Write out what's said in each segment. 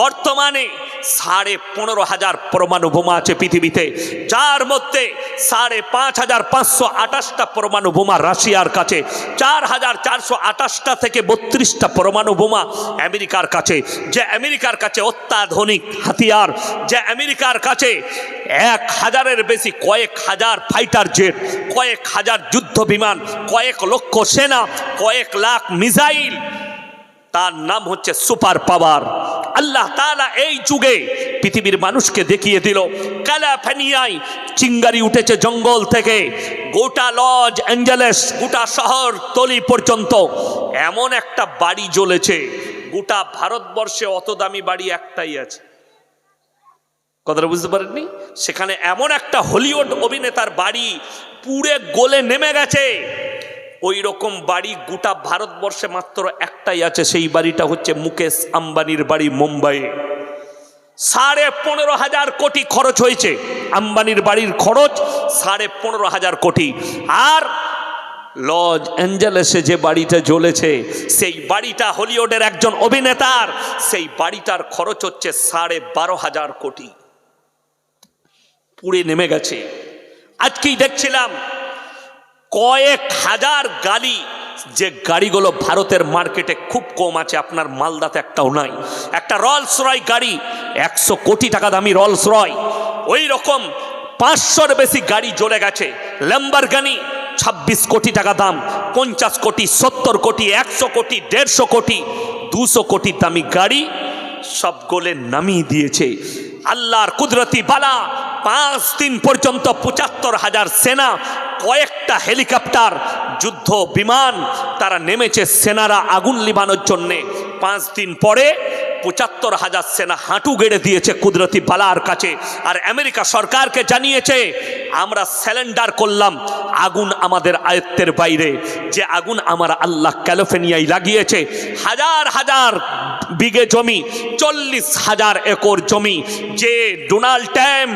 বর্তমানে সাড়ে পনেরো হাজার পরমাণু বোমা আছে পৃথিবীতে। যার মধ্যে সাড়ে পাঁচ হাজার পাঁচশো আঠাশটা পরমাণু বোমা রাশিয়ার কাছে, চার হাজার চারশো আঠাশটা থেকে বত্রিশটা পরমাণু বোমা আমেরিকার কাছে। যে আমেরিকার কাছে অত্যাধুনিক হাতিয়ার, যে আমেরিকার কাছে এক হাজারের বেশি, কয়েক হাজার ফাইটার জেট, কয়েক হাজার যুদ্ধ বিমান, কয়েক লক্ষ সেনা, কয়েক লাখ মিসাইল। তার নাম হচ্ছে সুপার পাওয়ার। আল্লাহ তালা এই যুগে পৃথিবীর মানুষকে দেখিয়ে দিল ক্যালাফেনিয়ায় চিঙ্গারি উঠেছে জঙ্গল থেকে। গোটা লজ অ্যাঞ্জেলেস, গোটা শহর তলি পর্যন্ত। এমন একটা বাড়ি জ্বলেছে, গোটা ভারতবর্ষে অত দামি বাড়ি একটাই আছে। কথাটা বুঝতে পারেননি? সেখানে এমন একটা হলিউড অভিনেতার বাড়ি পুড়ে গোলে নেমে গেছে। ওই রকম বাড়ি গোটা ভারতবর্ষে মাত্র একটাই আছে, সেই বাড়িটা হচ্ছে মুকেশ আম্বানির বাড়ি মুম্বাইয়ে সাড়ে পনেরো হাজার কোটি খরচ হয়েছে আম্বানির বাড়ির খরচ, সাড়ে পনেরো হাজার কোটি। আর লজ অ্যাঞ্জেলেসে যে বাড়িটা জ্বলেছে, সেই বাড়িটা হলিউডের একজন অভিনেতার, সেই বাড়িটার খরচ হচ্ছে সাড়ে বারো হাজার কোটি। পুড়ে নেমে গেছে। আজকেই দেখছিলাম কয়েক হাজার গাড়ি, যে গাড়িগুলো ভারতের মার্কেটে খুব কম আছে, আপনার মালদাতে একটাও নাই। একটা রলস রয় গাড়ি, একশো কোটি টাকা দামি রলস রয় ওই রকম পাঁচশোর বেশি গাড়ি জ্বলে গেছে। ল্যাম্বারগানি ছাব্বিশ কোটি টাকা দাম, পঞ্চাশ কোটি, সত্তর কোটি, একশো কোটি, দেড়শো কোটি, দুশো কোটি দামি গাড়ি সব গোলে নামিয়ে দিয়েছে। আল্লাহর কুদরতি বালা পাঁচ দিন পর্যন্ত পঁচাত্তর হাজার সেনা, কয়েকটা হেলিকপ্টার, যুদ্ধ, বিমান, তারা নেমেছে সেনারা আগুন লিবানোর জন্যে। পাঁচ দিন পরে পঁচাত্তর হাজার সেনা হাঁটু গেড়ে দিয়েছে কুদরতি বালার কাছে। আর আমেরিকা সরকারকে জানিয়েছে, আমরা স্যালেন্ডার করলাম আগুন আমাদের আয়ত্তের বাইরে। যে আগুন আমার আল্লাহ ক্যালিফোর্নিয়ায় লাগিয়েছে, হাজার হাজার বিঘে জমি, চল্লিশ হাজার একর জমি। যে ডোনাল্ড ট্যাম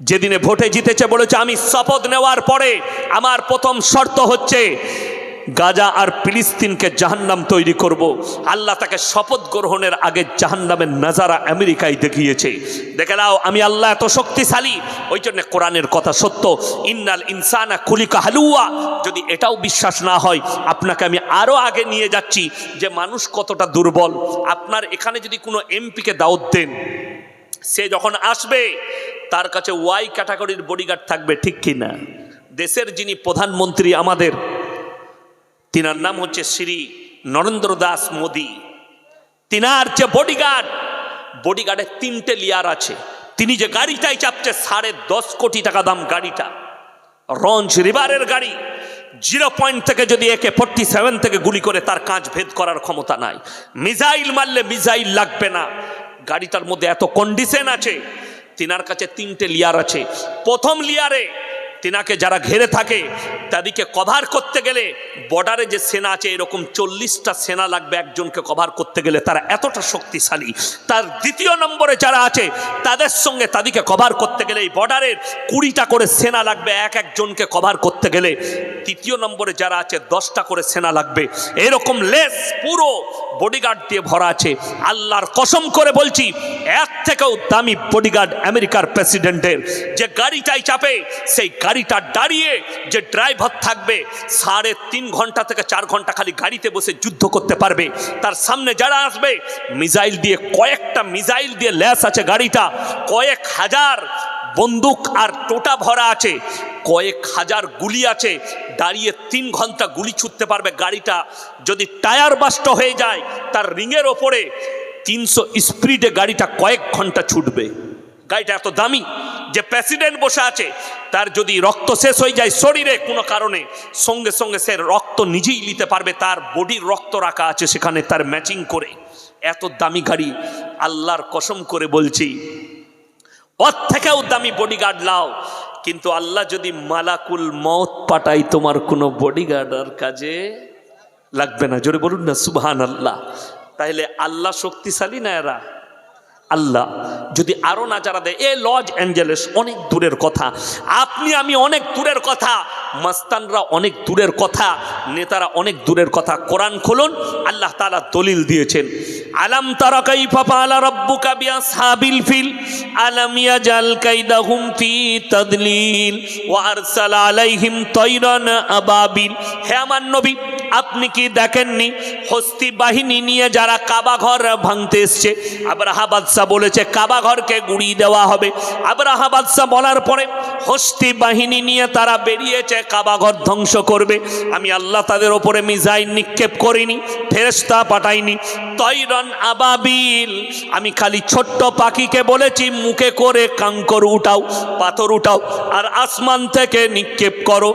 যেদিনে ভোটে জিতেছে বলেছে, আমি শপথ নেওয়ার পরে আমার প্রথম শর্ত হচ্ছে গাজা আর ফিলিস্তিনকে জাহান্নাম তৈরি করব। আল্লাহ তাকে শপথ গ্রহণের আগে জাহান্নামের নাজারা আমেরিকায় দেখিয়েছে। দেখে নাও, আমি আল্লাহ এত শক্তিশালী, ওই জন্য কোরআনের কথা সত্য, ইন্নাল ইনসানা খুলিকা হালুয়া। যদি এটাও বিশ্বাস না হয়, আপনাকে আমি আরও আগে নিয়ে যাচ্ছি যে মানুষ কতটা দুর্বল। আপনার এখানে যদি কোনো এমপিকে দাওয়াত দেন, সে যখন আসবে তার কাছে ওয়াই ক্যাটাগরির বডিগার্ড থাকবে, ঠিক কি না দেশের যিনি প্রধানমন্ত্রী আমাদের, তিনার নাম হচ্ছে শ্রী নরেন্দ্র দাস মোদী। তিনার যে বডিগার্ড বডিগার্ডের তিনটে লিয়ার আছে। তিনি যে গাড়িটাই চাপছে, সাড়ে দশ কোটি টাকা দাম গাড়িটা। রঞ্জ রিভারের গাড়ি জিরো পয়েন্ট থেকে যদি একে ফোর্টি সেভেন থেকে গুলি করে তার কাঁচ ভেদ করার ক্ষমতা নাই। মিসাইল মারলে মিসাইল লাগবে না। গাড়িটার মধ্যে এত কন্ডিশন আছে তিনার কাছে তিনটে লিয়ার আছে। প্রথম লিয়ারে তিনাকে যারা ঘেরে থাকে, তাদেরকে কভার করতে গেলে বর্ডারে যে সেনা আছে, এরকম চল্লিশটা সেনা লাগবে একজনকে কভার করতে গেলে, তারা এতটা শক্তিশালী। তার দ্বিতীয় নম্বরে যারা আছে, তাদের সঙ্গে তাদেরকে কভার করতে গেলে এই বর্ডারের কুড়িটা করে সেনা লাগবে, এক একজনকে কভার করতে গেলে। তৃতীয় নম্বরে যারা আছে, দশটা করে সেনা লাগবে। এরকম লেস পুরো বডিগার্ড দিয়ে ভরা আছে। আল্লাহর কসম করে বলছি এক থেকেও দামি বডিগার্ড আমেরিকার প্রেসিডেন্টের। যে গাড়িটাই চাপে, সেই গাড়িটা দাঁড়িয়ে যে ড্রাইভার থাকবে, সাড়ে তিন ঘণ্টা থেকে চার ঘণ্টা খালি গাড়িতে বসে যুদ্ধ করতে পারবে। তার সামনে যারা আসবে, মিসাইল দিয়ে কয়েকটা মিসাইল দিয়ে ল্যাস আছে গাড়িটা, কয়েক হাজার বন্দুক আর টোটা ভরা আছে, কয়েক হাজার গুলি আছে, দাঁড়িয়ে তিন ঘণ্টা গুলি ছুটতে পারবে গাড়িটা। যদি টায়ার বাস্ট হয়ে যায়, তার রিংয়ের ওপরে তিনশো স্পিডে গাড়িটা কয়েক ঘণ্টা ছুটবে। গাড়িটা এত দামি যে প্রেসিডেন্ট বসে আছে, তার যদি রক্ত শেষ হয়ে যায় শরীরে কোনো কারণে, সঙ্গে সঙ্গে সে রক্ত নিজেই নিতে পারবে, তার বডির রক্ত রাখা আছে সেখানে তার ম্যাচিং করে। এত দামি গাড়ি, আল্লাহর কসম করে বলছি ওর থেকেও দামি বডিগার্ড লাও। কিন্তু আল্লাহ যদি মালাকুল মত পাঠাই তোমার কোনো বডিগার্ডার কাজে লাগবে না। জোরে বলুন না সুবহান আল্লাহ তাহলে আল্লাহ শক্তিশালী না এরা? আল্লাহ, যদি আরও না যারা দেয়, এ লজ অ্যাঞ্জেলেস, অনেক দূরের কথা। আপনি, আমি অনেক দূরের কথা। মাস্তানরা অনেক দূরের কথা। নেতারা অনেক দূরের কথা। কোরআন খুলুন, আল্লাহ তালা দলিল দিয়েছেন। আলাম তারা কাইফা ফাআলা রাব্বুকা বিআসহাবিল ফিল। আলাম ইয়াজাল কাইদাহুম ফি তাদলিল। ওয়া আরসালা আলাইহিম তায়রান আবাবিল। হে আমার নবী, আপনি কি দেখেননি? হস্তি বাহিনী নিয়ে যারা কাবা ঘর ভাঙতে এসছে আবরাহা বাদশাহ বলেছে কাবা ঘরকে গুড়িয়ে দেওয়া হবে। আবরাহা বাদশাহ বলার পরে, হস্তি বাহিনী নিয়ে তারা বেরিয়েছে কাবা ঘর ধ্বংস করবে। আমি আল্লাহ তাদের ওপরে মিজাইল নিক্ষেপ করিনি ফেরেস্তা পাঠাইনি। তৈরন আবাবিল, আমি খালি ছোট্ট পাখিকে বলেছি, মুখে করে কাঙ্কর উঠাও, পাথর উঠাও, আর আসমান থেকে নিক্ষেপ করো।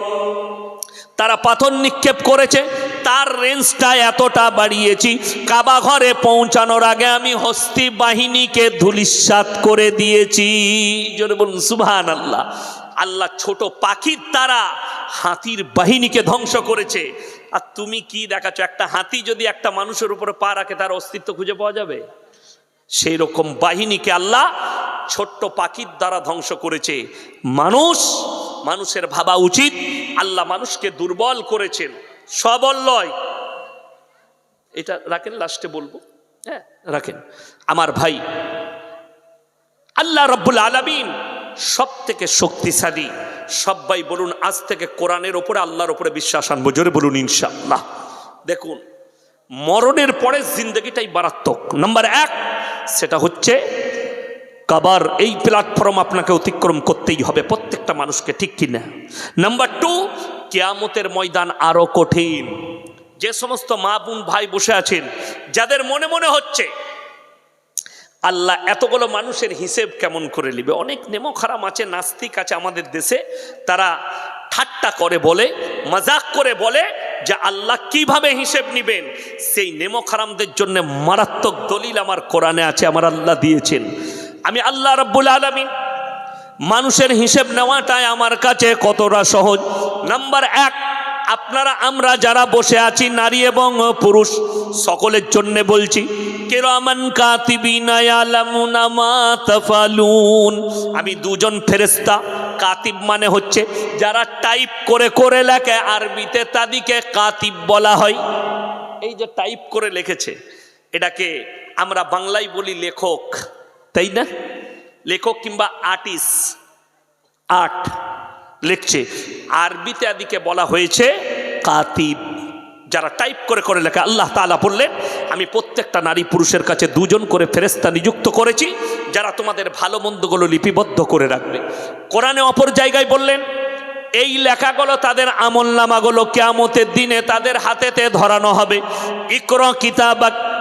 তারা পাথর নিক্ষেপ করেছে তার রেঞ্জটা এতটা বাড়িয়েছি। কাবা ঘরে পৌঁছানোর আগে আমি হস্তি বাহিনীকে ধুলিস্বাত করে দিয়েছি। জোরে বলুন সুবহান আল্লাহ আল্লাহ ছোট পাখির দ্বারা হাতির বাহিনীকে ধ্বংস করেছে। আর তুমি কি দেখাচ্ছ? একটা হাতি যদি একটা মানুষের উপরে পা রাখে, তার অস্তিত্ব খুঁজে পাওয়া যাবে? সেই রকম বাহিনীকে আল্লাহ ছোট্ট পাখির দ্বারা ধ্বংস করেছে। মানুষ, মানুষের ভাবা উচিত। আল্লাহ মানুষকে দুর্বল করেছেন। সবল লয় এটা রাখেন লাস্টে বলব। হ্যাঁ রাখেন। আমার ভাই, আল্লাহ রব্বুল আলমিন সব থেকে শক্তিশালী সবাই বলুন, আজ থেকে কোরআনের ওপরে, আল্লাহর ওপরে বিশ্বাস আনব। জোরে বলুন, ইনশাআল্লাহ। দেখুন, মরণের পরে জিন্দগিটাই মারাত্মক। নাম্বার এক, সেটা হচ্ছে কাবার, এই প্ল্যাটফর্ম আপনাকে অতিক্রম করতেই হবে, প্রত্যেকটা মানুষকে ঠিক কিনা। নাম্বার টু কেয়ামতের ময়দান আরও কঠিন। যে সমস্ত মা বোন ভাই বসে আছেন, যাদের মনে মনে হচ্ছে, আল্লাহ এতগুলো মানুষের হিসেব কেমন করে নিবে? অনেক নেমো খারাপ আছে, নাস্তিক আছে আমাদের দেশে, তারা ঠাট্টা করে বলে, মজাক করে বলে যে আল্লাহ কীভাবে হিসেব নিবেন? সেই নেমো খারামদের জন্য মারাত্মক দলিল আমার কোরআনে আছে, আমার আল্লাহ দিয়েছেন। আমি আল্লাহ রব্বুল আলমিন মানুষের হিসেব নেওয়াটাই আমার কাছে কতটা সহজ। নাম্বার এক, আপনারা, আমরা যারা বসে আছি, নারী এবং পুরুষ, সকলের জন্য বলছি আমি দুজন ফেরেস্তা কাতিব মানে হচ্ছে যারা টাইপ করে করে লেখে, আরবিতে তাদিকে কাতিব বলা হয়। এই যে টাইপ করে লিখেছে, এটাকে আমরা বাংলায় বলি লেখক। তাই না লেখক কিংবা আর্টিস্ট। আর্ট লিখছে, আরবিতে আদিকে বলা হয়েছে কাতিব। যারা টাইপ করে করে লেখা, আল্লাহ তাআলা বললেন, আমি প্রত্যেকটা নারী পুরুষের কাছে দুজন করে ফেরেস্তা নিযুক্ত করেছি, যারা তোমাদের ভালো মন্দগুলো লিপিবদ্ধ করে রাখবে। কোরআনে অপর জায়গায় বললেন, এই লেখাগুলো তাদের আমল নামাগুলো কেয়ামতের দিনে তাদের হাতেতে ধরানো হবে। ইকর কিতাবাক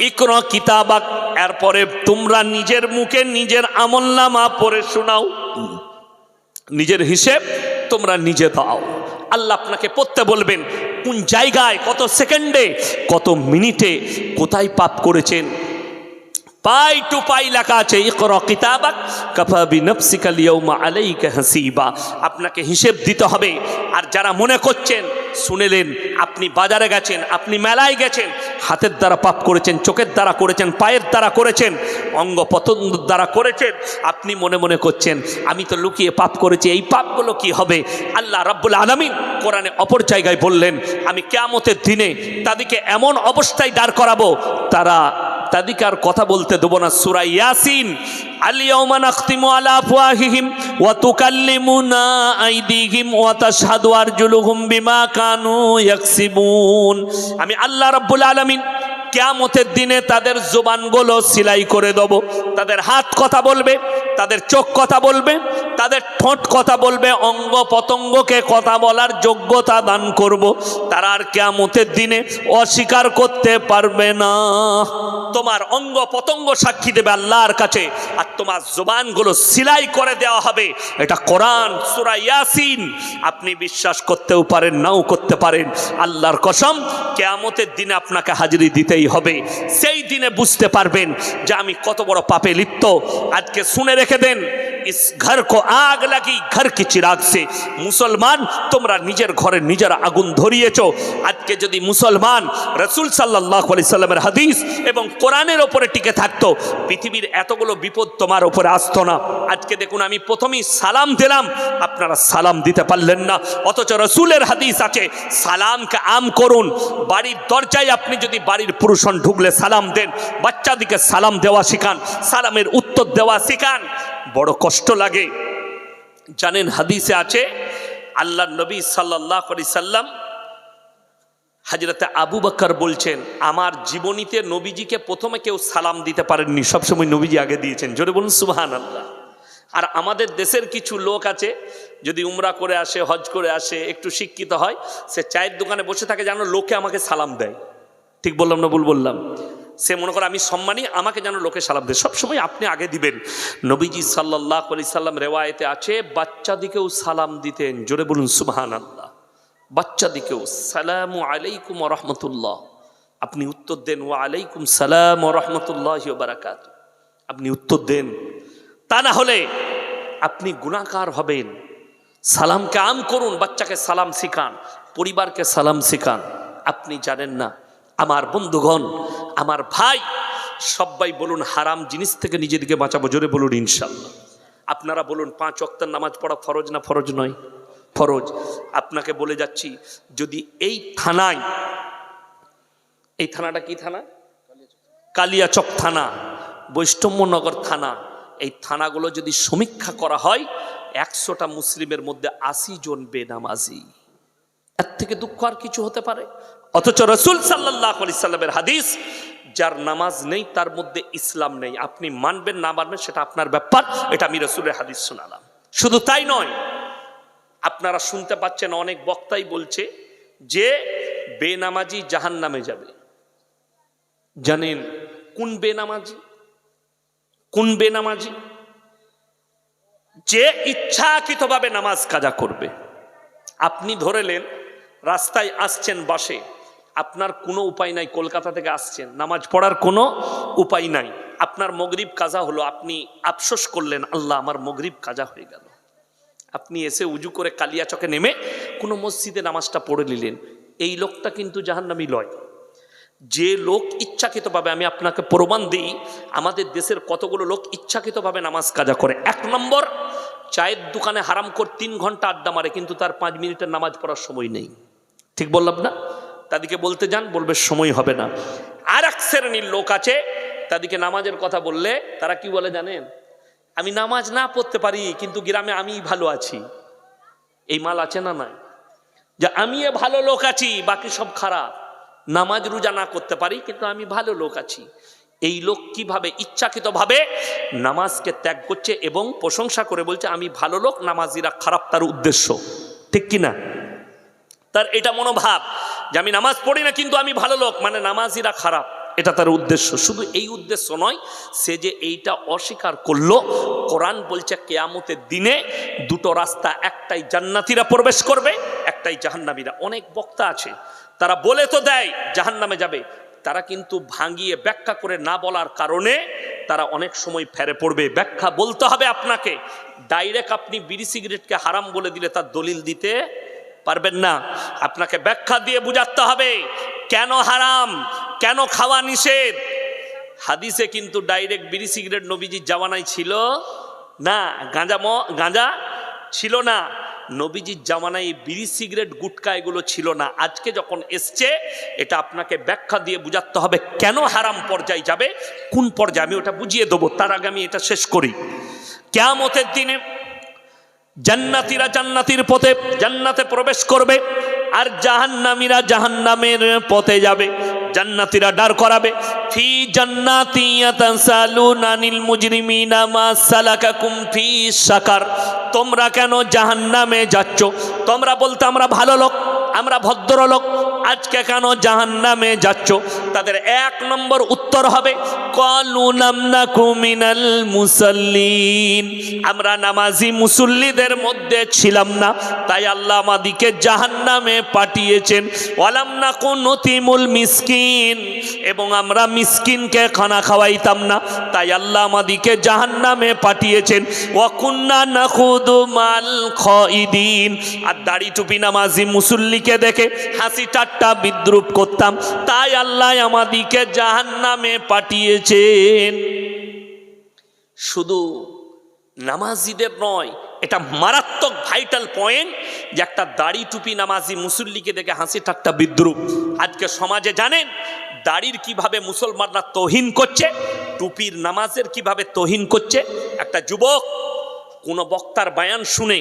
ইকর কিতাবাক, এরপরে তোমরা নিজের মুখে নিজের আমলনামা পড়ে শোনাও। নিজের হিসেব তোমরা নিজে দাও। আল্লাহ আপনাকে পড়তে বলবেন, কোন জায়গায়, কত সেকেন্ডে, কত মিনিটে কোথায় পাপ করেছেন? পাই টু পাই লেখা আছে কিতাবাক, কাফা বিনফসিকা লিয়াউমা আলাইকা হাসিবা। আপনাকে হিসেব দিতে হবে। আর যারা মনে করছেন, শুনেলেন, আপনি বাজারে গেছেন, আপনি মেলায় গেছেন হাতের দ্বারা পাপ করেছেন, চোখের দ্বারা করেছেন, পায়ের দ্বারা করেছেন অঙ্গ পতঙ্গ দ্বারা করেছেন। আপনি মনে মনে করছেন, আমি তো লুকিয়ে পাপ করেছি, এই পাপগুলো কি হবে? আল্লাহ রাব্বুল আলমিন কোরআনে অপর জায়গায় বললেন, আমি কেয়ামতের দিনে তাদেরকে এমন অবস্থায় দাঁড় করাবো, তারা তাদেরকে কথা বলতে দেবো না। সুরা ইয়াসিন আলিয়াউমা নাখতিমু আলা আফওয়াহিহিম ওয়া তুকাল্লিমুনা আইদিহিম ওয়া তাশহাদু আরজুলুহুম বিমা কানু ইয়াকসিবুন। আমি আল্লাহ রাব্বুল আলামিন কেয়ামতের দিনে তাদের জোবানগুলো সিলাই করে দেব। তাদের হাত কথা বলবে, তাদের চোখ কথা বলবে তাদের ঠোঁট কথা বলবে, অঙ্গ পতঙ্গকে কথা বলার যোগ্যতা দান করব। তারা আর কেয়ামতের দিনে অস্বীকার করতে পারবে না। তোমার অঙ্গ পতঙ্গ সাক্ষী দেবে আল্লাহর কাছে, আর তোমার জোবানগুলো সিলাই করে দেওয়া হবে। এটা কোরআন, সুরা ইয়াসিন। আপনি বিশ্বাস করতেও পারেন, নাও করতে পারেন। আল্লাহর কসম, কেয়ামতের দিনে আপনাকে হাজিরি দিতেই হবে। সেই দিনে বুঝতে পারবেন যে আমি কত বড় পাপে লিপ্ত। আজকে শুনে রেখে দেন ইস ঘর কো আগ লাগি ঘর কি চিরাগ সে মুসলমান তোমরা নিজের ঘরে নিজের আগুন ধরিয়েছ আজকে যদি মুসলমান রসুল সাল্লাহ আলি সাল্লামের হাদিস এবং কোরআনের ওপরে টিকে থাকতো পৃথিবীর এতগুলো বিপদ তোমার ওপরে আসতো না আজকে দেখুন আমি প্রথমেই সালাম দিলাম আপনারা সালাম দিতে পারলেন না। অথচ রসুলের হাদিস আছে, সালামকে আম করুন। বাড়ির দরজায় আপনি যদি বাড়ির পুরুষন ঢুকলে সালাম দেন, বাচ্চাদিকে সালাম দেওয়া শিখান, সালামের উত্তর দেওয়া শিখান। বড় কষ্ট লাগে। জানেন হাদিসে আছে আল্লাহ নবী সাল্লাহ আলি সাল্লাম হাজরতে আবু বকর বলছেন, আমার জীবনীতে নবীজিকে প্রথমে কেউ সালাম দিতে পারেননি, সবসময় নবীজি আগে দিয়েছেন। জোরে বলুন সুবাহান আল্লাহ আর আমাদের দেশের কিছু লোক আছে, যদি উমরা করে আসে, হজ করে আসে, একটু শিক্ষিত হয়, সে চায়ের দোকানে বসে থাকে, যেন লোকে আমাকে সালাম দেয়। ঠিক বললাম না ভুল বললাম? সে মনে করে, আমি সম্মানী, আমাকে যেন লোকে সালাম দেয়। সবসময় আপনি আগে দিবেন। নবীজি সাল্লাহ আলি সাল্লাম রেওয়ায়তে আছে, বাচ্চাদিকেও সালাম দিতেন। জোরে বলুন সুবাহান আল্লাহ বাচ্চাদিকেও, সালাম আলাইকুম রহমতুল্লাহ। আপনি উত্তর দেন ও আলাইকুম সালাম রহমতুল্লাহ বারাকাত। আপনি উত্তর দেন, তা না হলে আপনি গুণাকার হবেন। সালামকে আম করুন, বাচ্চাকে সালাম শিখান, পরিবারকে সালাম শিখান। আপনি জানেন না আমার বন্ধুগণ, আমার ভাই সবাই বলুন হারাম জিনিস থেকে নিজেদেরকে বাঁচাবো, জোরে বলুন ইনশাল্লাহ আপনারা বলুন পাঁচ অক্টার নামাজ পড়া ফরজ না ফরজ নয়? ফরজ। আপনাকে বলে যাচ্ছি, যদি এই থানায়, এই থানাটা কি থানা? কালিয়াচক থানা বৈষ্ণবনগর থানা, এই থানাগুলো যদি সমীক্ষা করা হয়, একশোটা মুসলিমের মধ্যে আশি জন বেনামাজি। এর থেকে দুঃখ আর কিছু হতে পারে? অথচ রসুল সাল্লাহ সাল্লামের হাদিস, যার নামাজ নেই, তার মধ্যে ইসলাম নেই। আপনি মানবেন, না মানবেন, সেটা আপনার ব্যাপার। এটা আমি রসুলের হাদিস শোনালাম। শুধু তাই নয়, আপনারা শুনতে পাচ্ছেন অনেক বক্তাই বলছে যে, বেনামাজি জাহান নামে যাবে। জানেন কোন বেনামাজি? কোন বেনামাজি? যে ইচ্ছাকৃতভাবে নামাজ কাজা করবে। আপনি ধরেলেন রাস্তায় আসছেন বাসে আপনার কোনো উপায় নাই, কলকাতা থেকে আসছেন। নামাজ পড়ার কোনো উপায় নাই। আপনার মগরিব কাজা হলো, আপনি আফসোস করলেন, আল্লাহ আমার মগরিব কাজা হয়ে গেল। আপনি এসে উজু করে কালিয়া চকে নেমে কোনো মসজিদে নামাজটা পড়ে নিলেন। এই লোকটা কিন্তু জাহান্নামি লয়। যে লোক ইচ্ছাকৃতভাবে আমি আপনাকে প্রমাণ দিই, আমাদের দেশের কতগুলো লোক ইচ্ছাকৃতভাবে নামাজ কাজা করে। এক নম্বর, চায়ের দোকানে হারাম কর তিন ঘণ্টা আড্ডা মারে, কিন্তু তার পাঁচ মিনিটের নামাজ পড়ার সময় নেই। ঠিক বললাম না? তাদেরকে বলতে যান, বলবে সময় হবে না। আর এক শ্রেণির লোক আছে, তাদেরকে নামাজের কথা বললে, তারা কি বলে জানেন? আমি নামাজ না পড়তে পারি, কিন্তু গ্রামে আমি ভালো আছি। এই মাল আছে না নাই? যে আমি ভালো লোক আছি, বাকি সব খারাপ। নামাজ রোজা না করতে পারি, কিন্তু আমি ভালো লোক আছি। এই লোক কীভাবে ইচ্ছাকৃতভাবে নামাজকে ত্যাগ করছে এবং প্রশংসা করে বলছে, আমি ভালো লোক, নামাজিরা খারাপ তার উদ্দেশ্য। ঠিক কি না তার এটা মনোভাব। যে আমি নামাজ পড়ি না, কিন্তু আমি ভালো লোক। মানে নামাজিরা খারাপ। এটা তার উদ্দেশ্য। শুধু এই উদ্দেশ্য নয়, সে যে এইটা অস্বীকার করল, কোরআন বলছে কেয়ামতের দিনে দুটো রাস্তা, একটাই জান্নাতিরা প্রবেশ করবে, একটাই জাহান্নামীরা। অনেক বক্তা আছে, তারা বলে তো দেয়, জাহান্নামে যাবে। তারা কিন্তু ভাঙিয়ে ব্যাখ্যা করে না বলার কারণে তারা অনেক সময় ফেরে পড়বে। ব্যাখ্যা বলতে হবে আপনাকে। ডাইরেক্ট আপনি বিড়ি সিগারেটকে হারাম বলে দিলে তার দলিল দিতে পারবেন না। আপনাকে ব্যাখ্যা দিয়ে বুঝাতে হবে, কেন হারাম, কেন খাওয়া নিষেধ? হাদিসে কিন্তু ডাইরেক্ট বিড়ি সিগারেট নবীজির জামানায় ছিল না, গাঁজা ম, গাঁজা ছিল না। নবীজির জামানায় বিড়ি সিগারেট গুটকা এগুলো ছিল না। আজকে যখন এসছে, এটা আপনাকে ব্যাখ্যা দিয়ে বুঝাতে হবে, কেন হারাম পর্যায়ে যাবে, কোন পর্যায়ে? আমি ওটা বুঝিয়ে দেবো, তার আগে আমি এটা শেষ করি। কেয়ামতের দিনে জান্নাতিরা জান্নাতির পথে, জান্নাতে প্রবেশ করবে আর জাহান্নামীরা জাহান্নামের পথে যাবে। জান্নাতিরা ডার করাবে। ফি জান্নাতি ইয়াতাসালুনা আনিল মুজরিমিনা মা সালাকাকুম ফি সাকার। তোমরা কেন জাহান্নামে যাচ্ছ? তোমরা বলতে আমরা ভালো লোক, আমরা ভদ্রলোক আজকে কেন জাহান্নামে যাচ্ছ? তাদের এক নম্বর উত্তর হবে, কলু নামনাকু মিনাল মুসাল্লিন। আমরা নামাজি মুসল্লিদের মধ্যে ছিলাম না, তাই আল্লাহ আমাদিকে জাহান্নামে পাঠিয়েছেন। ওয়ালাম নাকু নতিমুল মিসকিন। এবং আমরা মিসকিনকে খানা খাওয়াইতাম না, তাই আল্লাহ আমাদিকে জাহান্নামে পাঠিয়েছেন। ওয়াকুন্না নাখুদু মাল আর দাড়ি টুপি নামাজি মুসল্লিকে দেখে হাসি ঠাট্টা বিদ্রুপ করতাম, তাই আল্লাহ আমাদিকে জাহান্নামে পাঠিয়েছেন। শুধু নামাজিদের নয়, এটা মারাত্মক ভাইটাল পয়েন্ট যে একটা দাড়ি টুপি নামাজি মুসল্লিকে দেখে হাসি ঠাট্টা বিদ্রুপ। আজকে সমাজে জানেন, দাড়ির কীভাবে মুসলমানরা তহিন করছে, টুপির নামাজের কীভাবে তহিন করছে, একটা যুবক কোনো বক্তার বায়ান শুনে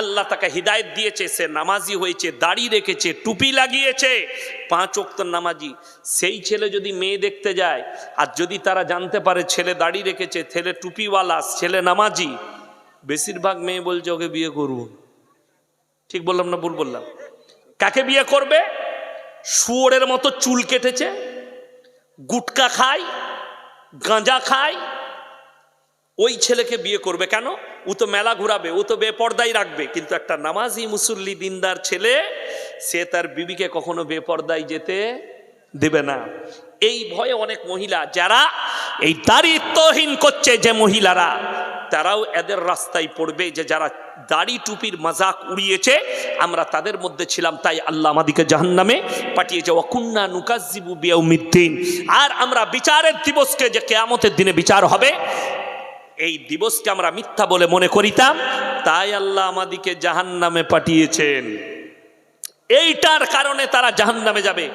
আল্লাহ তাকে হৃদায়ত দিয়েছে, সে নামাজি হয়েছে, দাড়ি রেখেছে, টুপি লাগিয়েছে, পাঁচ ওক্তর নামাজি। সেই ছেলে যদি মেয়ে দেখতে যায়, আর যদি তারা জানতে পারে ছেলে দাড়ি রেখেছে, ছেলে টুপিওয়ালা, ছেলে নামাজি, বেশিরভাগ মেয়ে বলছে, ওকে বিয়ে করব। ঠিক বললাম না ভুল বললাম? কাকে বিয়ে করবে? শুয়োরের মতো চুল কেটেছে, গুটকা খায়, গাঁজা খায় ওই ছেলেকে বিয়ে করবে কেন? ও তো মেলা ঘুরাবে, ও তো বেপর্দাই রাখবে। কিন্তু একটা নামাজি মুসল্লি দিনদার ছেলে, সে তার বিবিকে কখনো বেপর্দায় যেতে দেবে না। এই ভয়ে অনেক মহিলা, যারা এই দারিত্বহীন করছে যে মহিলারা, তারাও এদের রাস্তায় পড়বে যে যারা দাড়ি টুপির মজাক উড়িয়েছে, আমরা তাদের মধ্যে ছিলাম, তাই আল্লাহ আমাদিকে জাহান্নামে পাঠিয়েছে। অকুন্না নুকাজিবু বিয়াউমিদ্দিন। আর আমরা বিচারের দিবসকে যে কেয়ামতের দিনে বিচার হবে এই দিবসকে আমরা মিথ্যা বলে মনে করিতাম, তাই আল্লাহ আমাদিকে জাহান নামে পাঠিয়েছেন। এইটার কারণে তারা জাহান নামে যাবে।